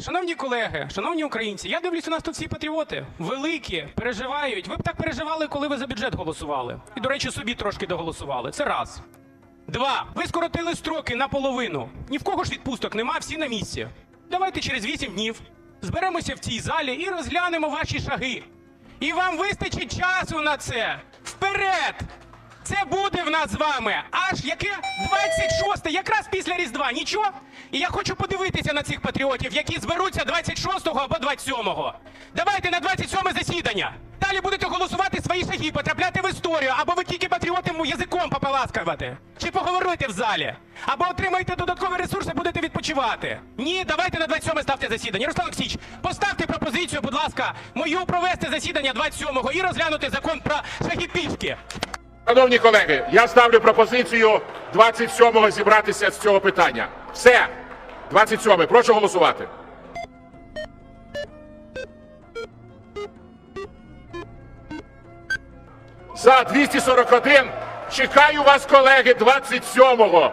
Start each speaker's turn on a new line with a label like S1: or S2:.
S1: Шановні колеги, шановні українці, я дивлюсь, у нас тут всі патріоти великі, переживають. Ви б так переживали, коли ви за бюджет голосували. І, до речі, собі трошки доголосували. Це раз. Два. Ви скоротили строки наполовину. Ні в кого ж відпусток нема, всі на місці. Давайте через вісім днів зберемося в цій залі і розглянемо ваші шаги. І вам вистачить часу на це. Вперед! Це буде в нас з вами аж яке 26 якраз після Різдва. Нічого? І я хочу подивитися на цих патріотів, які зберуться 26-го або 27-го. Давайте на 27 засідання. Далі будете голосувати свої шаги, потрапляти в історію, або ви тільки патріотам язиком попаласкувати. Чи поговорите в залі, або отримаєте додаткові ресурси, будете відпочивати. Ні, давайте на 27 ставте засідання. Руслан Олексійович, поставте пропозицію, будь ласка, мою провести засідання 27-го і розглянути закон про шаги пішки.
S2: Шановні колеги, я ставлю пропозицію 27-го зібратися з цього питання. Все. 27-й. Прошу голосувати. За 241. Чекаю вас, колеги, 27-го.